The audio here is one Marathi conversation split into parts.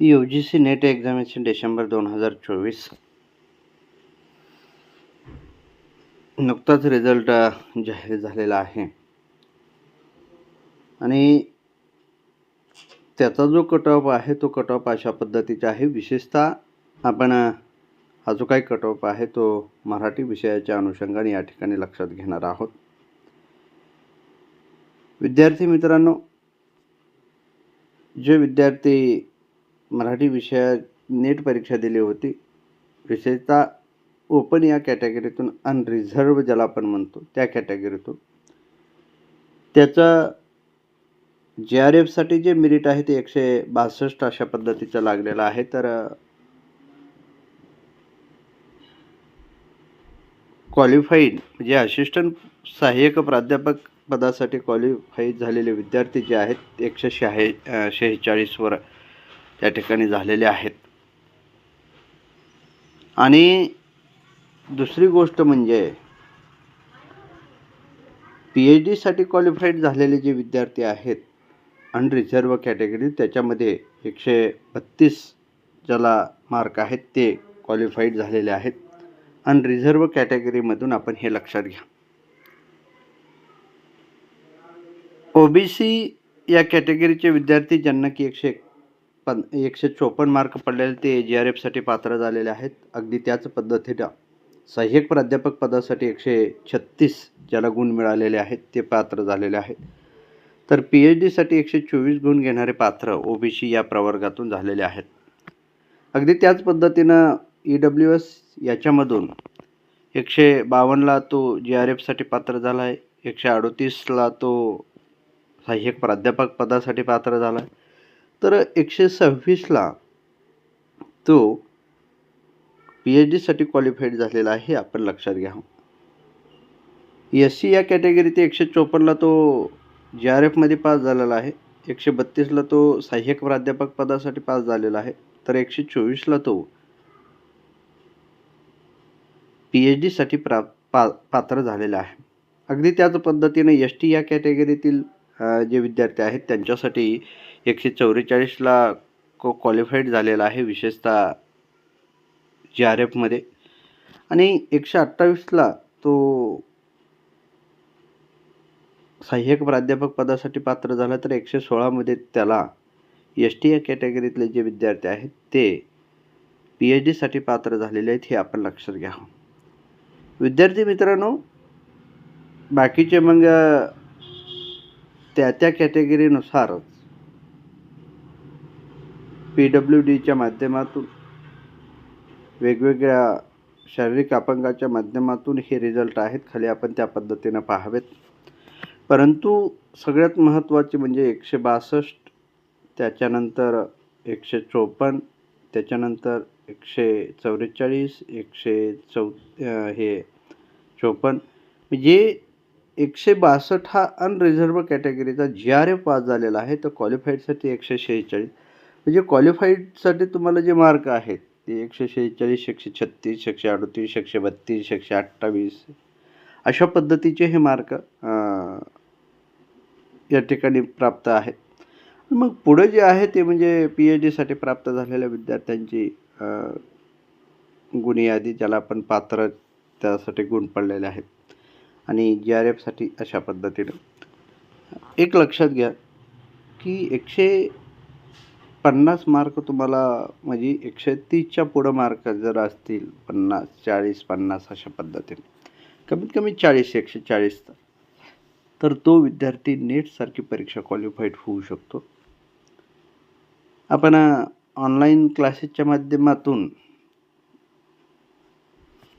U G C NET examination December दोन हजार चोवीस. नुकताच रिझल्ट जाहीर झालेला आहे. आणि त्याचा जो कट ऑफ आहे तो कट ऑफ अशा पद्धतीचा आहे. विशेषतः आपण हा जो काही कट ऑफ आहे तो मराठी विषयाच्या अनुषंगाने या ठिकाणी लक्षात घेणार आहोत. विद्यार्थी मित्रांनो जे विद्यार्थी मराठी विषयात नेट परीक्षा दिली होती. विशेषतः ओपन या कॅटेगरीतून अनरिझर्व ज्याला आपण म्हणतो त्या कॅटेगरीतून त्याचा जे आर एफसाठी जे मेरिट आहे ते एकशे बासष्ट अशा पद्धतीचं लागलेलं आहे. तर क्वालिफाईड म्हणजे असिस्टंट सहाय्यक प्राध्यापक पदासाठी क्वालिफाईड झालेले विद्यार्थी जे आहेत एकशे शहा शेहेचाळीसवर त्या ठिकाणी झालेले आहेत. आणि दुसरी गोष्ट म्हणजे पी एच डीसाठी क्वालिफाईड झालेले जे विद्यार्थी आहेत अनरिझर्व कॅटेगरी त्याच्यामध्ये एकशे बत्तीस ज्याला मार्क आहेत ते क्वालिफाईड झालेले आहेत. अनरिझर्व कॅटेगरीमधून आपण हे लक्षात घ्या. ओबीसी या कॅटेगरीचे विद्यार्थी ज्यांना की एकशे पन एकशे चोपन्न मार्क पडलेले ते जी आर एफसाठी पात्र झालेले आहेत. अगदी त्याच पद्धतीनं सहाय्यक प्राध्यापक पदासाठी एकशे छत्तीस ज्याला गुण मिळालेले आहेत ते पात्र झालेले आहेत. तर पी एच डीसाठी एकशे चोवीस गुण घेणारे पात्र ओबीसी या प्रवर्गातून झालेले आहेत. अगदी त्याच पद्धतीनं ई डब्ल्यू एस याच्यामधून एकशे बावन्नला तो जी आर एफसाठी पात्र झाला आहे एकशे अडोतीसला तो सहाय्यक प्राध्यापक पदासाठी पात्र झाला आहे तर एकशे सव्वीसला तो पी एच डीसाठी क्वालिफाईड झालेला आहे आपण लक्षात घ्या. एस सी या कॅटेगरीत एकशे चोपन्नला तो जी आर एफमध्ये पास झालेला आहे. एकशे बत्तीसला तो सहाय्यक प्राध्यापक पदासाठी पास झालेला आहे. तर एकशे चोवीसला तो पी एच डीसाठी प्रा पा पात्र झालेला आहे. अगदी त्याच पद्धतीने एस टी या कॅटेगरीतील जे विद्यार्थी आहेत त्यांच्यासाठी एकशे चौवेचाळीसला को क्वालिफाईड झालेला आहे विशेषतः जी आर एफमध्ये आणि एकशे अठ्ठावीसला तो सहाय्यक प्राध्यापक पदासाठी पात्र झाला तर एकशे सोळामध्ये त्याला एस टी या कॅटेगरीतले जे विद्यार्थी आहेत ते पी एच डीसाठी पात्र झालेले आहेत हे आपण लक्षात घ्या. विद्यार्थी मित्रांनो बाकीचे मग त्या त्या कॅटेगरीनुसारच. पी डब्ल्यू डीच्या माध्यमातून वेगवेगळ्या शारीरिक अपंगाच्या माध्यमातून हे रिझल्ट आहेत. खाली आपण त्या पद्धतीनं पाहावेत. परंतु सगळ्यात महत्त्वाचे म्हणजे एकशे बासष्ट त्याच्यानंतर एकशे चोपन्न त्याच्यानंतर एकशे चौवेचाळीस एकशे चौ हे चोपन्न. म्हणजे एकशे बासष्ट हा अनरिझर्व कॅटेगरीचा जी आर एफ पास झालेला आहे. तर क्वालिफाईडसाठी एकशे शेहेचाळीस. म्हणजे क्वालिफाईडसाठी तुम्हाला जे मार्क आहेत ते एकशे शेहेचाळीस एकशे छत्तीस एकशे अडतीस एकशे बत्तीस एकशे अठ्ठावीस अशा पद्धतीचे हे मार्क या ठिकाणी प्राप्त आहेत. मग पुढे जे आहे ते म्हणजे पी एच डीसाठी प्राप्त झालेल्या विद्यार्थ्यांची गुन्हे यादी ज्याला आपण पात्र त्यासाठी गुण पडलेले आहेत. आणि जी आर एफसाठी अशा पद्धतीनं. एक लक्षात घ्या की एकशे पन्नास मार्क तुम्हाला म्हणजे एकशे तीसच्या पुढं मार्क जर असतील पन्नास चाळीस पन्नास अशा पद्धतीने. कमीत कमी चाळीस एकशे चाळीस तर. तो विद्यार्थी नेटसारखी परीक्षा क्वालिफाईड होऊ शकतो. आपण ऑनलाईन क्लासेसच्या माध्यमातून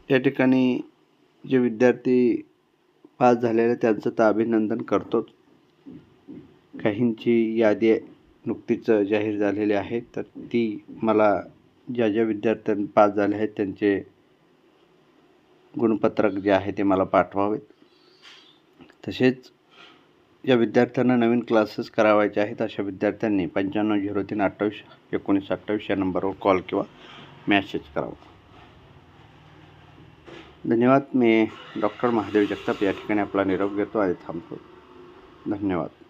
या ठिकाणी जे विद्यार्थी पास झालेल्या त्यांचं तर अभिनंदन करतोच. काहींची यादी नुकतीच जाहीर झालेली आहे तर ती मला ज्या ज्या विद्यार्थ्यांनी पास झाले आहेत त्यांचे गुणपत्रक जे आहे ते मला पाठवावेत. तसेच ज्या विद्यार्थ्यांना नवीन क्लासेस करावायचे आहेत अशा विद्यार्थ्यांनी पंच्याण्णव झिरो तीन अठ्ठावीस एकोणीस अठ्ठावीस या नंबरवर कॉल किंवा मॅसेज करावा. धन्यवाद. मी डॉक्टर महादेव जगताप या ठिकाणी आपला निरोप घेतो. आणि थांबतो. धन्यवाद.